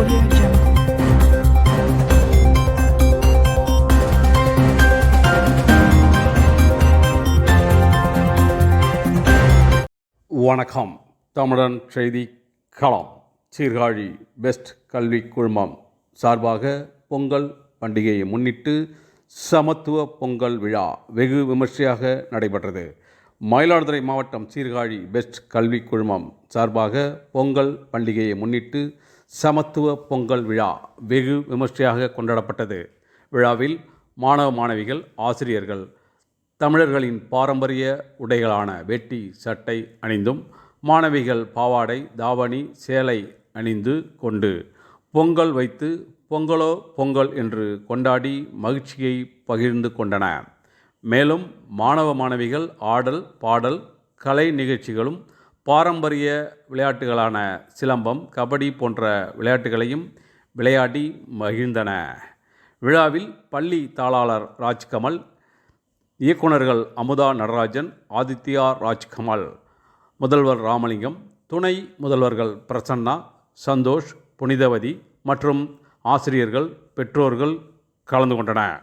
Audio Jungle. வணக்கம். தமிழன் செய்தி களம். சீர்காழி பெஸ்ட் கல்வி குழுமம் சார்பாக பொங்கல் பண்டிகையை முன்னிட்டு சமத்துவ பொங்கல் விழா வெகு விமர்சையாக நடைபெற்றது. மயிலாடுதுறை மாவட்டம் சீர்காழி பெஸ்ட் கல்வி குழுமம் சார்பாக பொங்கல் பண்டிகையை முன்னிட்டு சமத்துவ பொங்கல் விழா வெகு விமர்சையாக கொண்டாடப்பட்டது. விழாவில் மாணவ மாணவிகள் ஆசிரியர்கள் தமிழர்களின் பாரம்பரிய உடைகளான வெட்டி சட்டை அணிந்தும் மாணவிகள் பாவாடை தாவணி சேலை அணிந்து கொண்டு பொங்கல் வைத்து பொங்கலோ பொங்கல் என்று கொண்டாடி மகிழ்ச்சியை பகிர்ந்து கொண்டன. மேலும் மாணவ மாணவிகள் ஆடல் பாடல் கலை நிகழ்ச்சிகளும் பாரம்பரிய விளையாட்டுகளான சிலம்பம் கபடி போன்ற விளையாட்டுகளையும் விளையாடி மகிழ்ந்தன. விழாவில் பள்ளி தாளாளர் ராஜ்கமல் இயக்குனர்கள் அமுதா நடராஜன் ஆதித்யா ராஜ்கமல் முதல்வர் ராமலிங்கம் துணை முதல்வர்கள் பிரசன்னா சந்தோஷ் புனிதவதி மற்றும் ஆசிரியர்கள் பெற்றோர்கள் கலந்து கொண்டனர்.